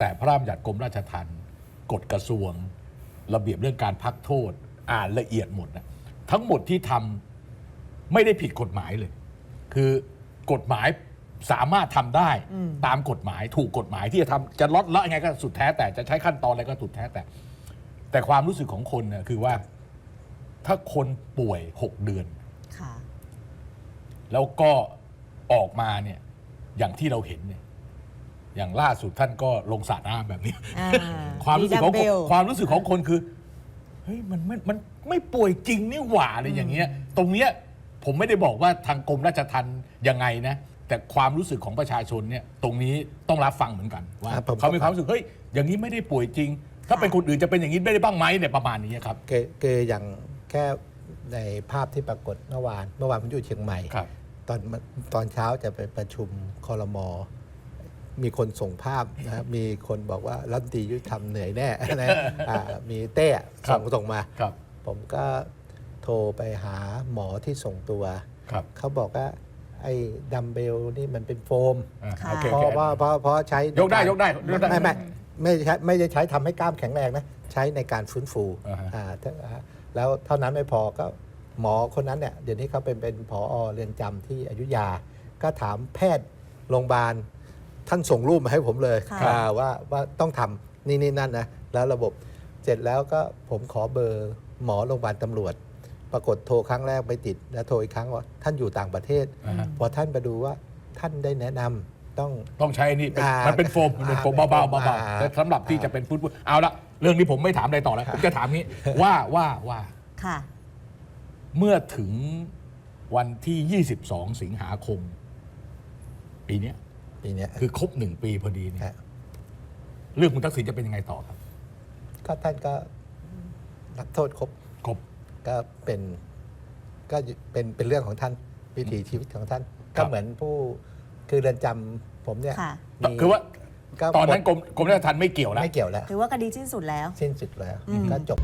แต่พระราชบัญญัติกรมราชทัณฑ์กฎกระทรวง ระเบียบเรื่องการพักโทษ อ่านละเอียดหมดนะทั้งหมดที่ทำไม่ได้ผิดกฎหมายเลย คือกฎหมายสามารถทำได้ตามกฎหมายถูกกฎหมายที่จะทำจะลดละยังไงก็สุดแท้แต่จะใช้ขั้นตอนอะไรก็สุดแท้แต่ แต่ความรู้สึกของคนเนี่ยคือว่า ถ้าคนป่วยหกเดือน ค่ะ แล้วก็ออกมาเนี่ยอย่างที่เราเห็นเนี่ย อย่างล่าสุดท่านก็ลงสระน้ำแบบนี้ อ่าความรู้สึกของมีคนดัมเบล ความรู้สึกของคนคือเฮ้ยมันไม่มันไม่ป่วยจริงนี่หว่าอะไรอย่างเงี้ย ตรงเนี้ยผมไม่ได้บอกว่าทางกรมราชทัณฑ์ยังไงนะ แต่ความรู้สึกของประชาชนเนี่ยตรงนี้ต้องรับฟังเหมือนกันว่าครับผม เขามีความรู้สึกเฮ้ยอย่างนี้ไม่ได้ป่วยจริง ถ้าเป็นคนอื่นจะเป็นอย่างนี้ไม่ได้บ้างไหมเนี่ยประมาณนี้ครับเคือคืออย่างแค่ในภาพที่ปรากฏเมื่อวาน เมื่อวานผมอยู่เชียงใหม่ ครับ ตอนตอนเช้าจะไปประชุมคอรมอ มีคนส่งภาพนะครับมีคนบอกว่ารัฐมนตรียุติธรรมเหนื่อยแน่นะอ่ามีเต้ส่งส่งมา ครับ ผมก็โทรไปหาหมอที่ส่งตัว ครับเขาบอกว่าไอ้ดัมเบลนี่มันเป็นโฟมอ่าค่ะ โอเคเพโอราะเคเพราะเพราะเพราะใช้ในยกได้ารยกได้ยกได้ ไม่ไม่ไม่ใช่ไม่ได้ใช้ทำให้กล้ามแข็งแรงนะ ใช้ในการฟื้นฟูอ่าฮะ อ่าถ้าอ่าแล้วเท่านั้นไม่พอก็หมอคนนั้นเนี่ยเดี๋ยวนี้เขาเป็นเป็นผอเรือนจำที่อยุธยา ก็ถามแพทย์โรงพยาบาล ท่านส่งรูปมาให้ผมเลยค่ะ อ่าว่าว่าต้องทำนี่นี่นั่นนะ แล้วระบบเสร็จแล้วก็ผมขอเบอร์หมอโรงพยาบาลตำรวจ ปรากฏโทรครั้งแรกไม่ติด แล้วโทรอีกครั้งว่าท่านอยู่ต่างประเทศ อ่าฮะพอท่านไปดูว่าท่านได้แนะนำต้อง ต้องใช้นี่เป็นอ่ามัมันเป็นโฟมมันเป็นโฟมอ่าเบาๆเบาอ่าๆแต่สำหรับที่จะเป็นฟูดเอาละเรื่องนี้ผมไม่ถามอะไรต่อแล้วผมจะถามนี้ว่าว่าว่าค่ะ เมื่อถึงวันที่ 22 สิงหาคม ปีเนี้ย ปีเนี้ย คือครบหนึ่งปีพอดีเนี่ยฮะ เรื่องคุณทักษิณจะเป็นยังไงต่อครับ ก็ท่านก็รับโทษครบครบ ก็เป็นก็เป็นเป็นเรื่องของท่านวิถีชีวิตของท่าน ครัก็บ เหมือนผู้คือเรือนจำผมเนี่ยค่ะ มีคือว่าก็ตอนนั้นหมกรมกรมราชทัณฑ์ไม่เกี่ยวดแล้ว ไม่เกี่ยวแล้วถือว่าคดีสิ้นสุดแล้ว สิ้นสุดแล้วอืมก็จบ